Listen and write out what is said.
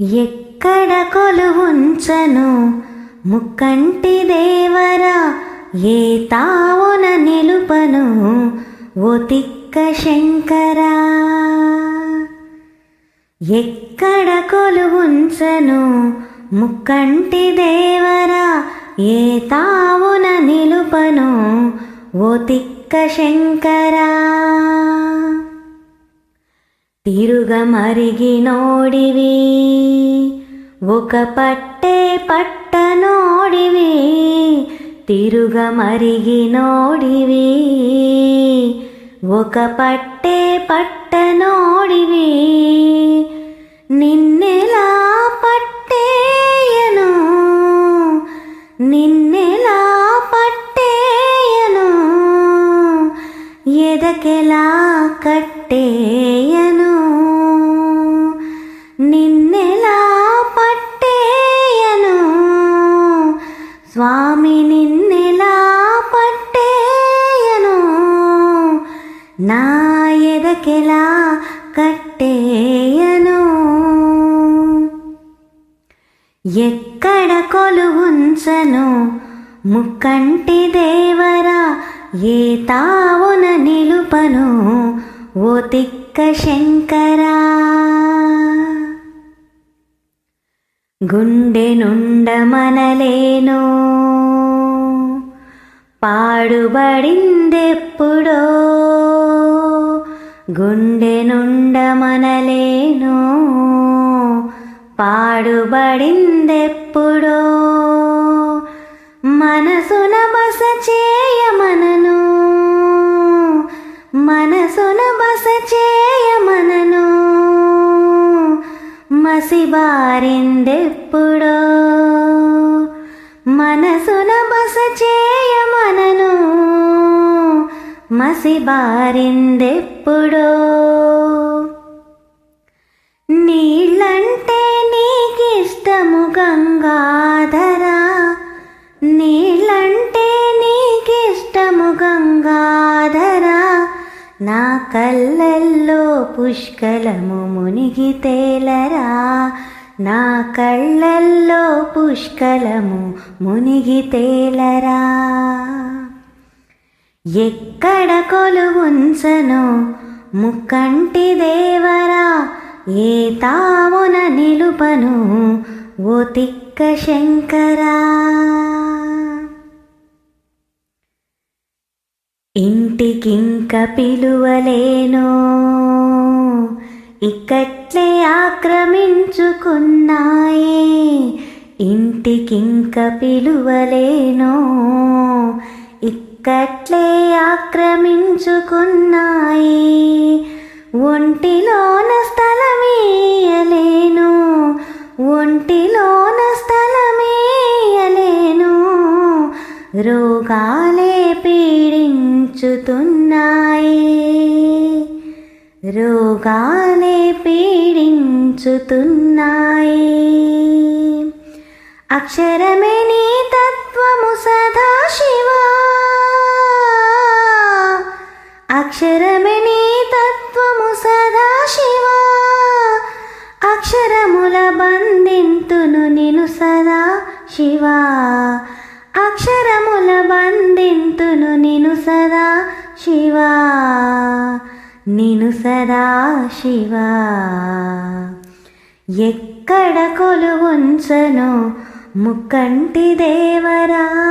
ఎక్కడ కొలువుంచను? ముక్కంటి దేవరా ఏ తావున నిలుపను? ఓ తిక్క శంకరా. ఎక్కడ కొలువుంచను? ముక్కంటి దేవరా ఏ తావున నిలుపను? ఓ తిక్క శంకరా. తిరుగమరిగి నోడివి. ఒక పట్టే పట్టనోడివి తిరుగమరిగి నోడివి. ఒక పట్టే పట్టనోడివి నిన్నెలా పట్టేయను? నిన్నెలా పట్టేయను? ఎదకెలా కట్టేయను? స్వామి నిన్నెలా పట్టేయను? నా ఎదకెలా కట్టేయను? ఎక్కడ కొలువుంచను? ముక్కంటి దేవరా ఏ తావున నిలుపను? ఓ తిక్క శంకరా! గుండె నుండ పాడుబడిందెప్పుడో. గుండె నుండ పాడుబడిందెప్పుడో. మసిబారిందెప్పుడో మనసున బస చేయమనను మసి బారిందెప్పుడో నా కళ్ళల్లో పుష్కలము మునిగి తేలరా. నా కళ్ళల్లో పుష్కలము మునిగి తేలరా. ఎక్కడ కొలువుంచను ముక్కంటి దేవరా. ఏ తామున నిలుపను ఓ తిక్క శంకరా. ఇంటికింక పిలువలేను. ఇక్కట్లే ఆక్రమించుకున్నాయే. ఇంటికింక పిలువలేను. ఇక్కట్లే ఆక్రమించుకున్నాయి. ఒంటిలోన స్థలమీయలేను. ఒంటిలోన రోగాలే పీడించుతున్నాయి. రోగాలే పీడించుతున్నాయి. అక్షరమే నీ తత్వము సదాశివా అక్షరమే నీ తత్వము సదాశివా అక్షరముల బంధింతును నిను సదా శివా. అక్షరముల వందింతును నిను సదా శివా. నిను సదా శివా. ఎక్కడ కొలువుంచను ముక్కంటి దేవరా.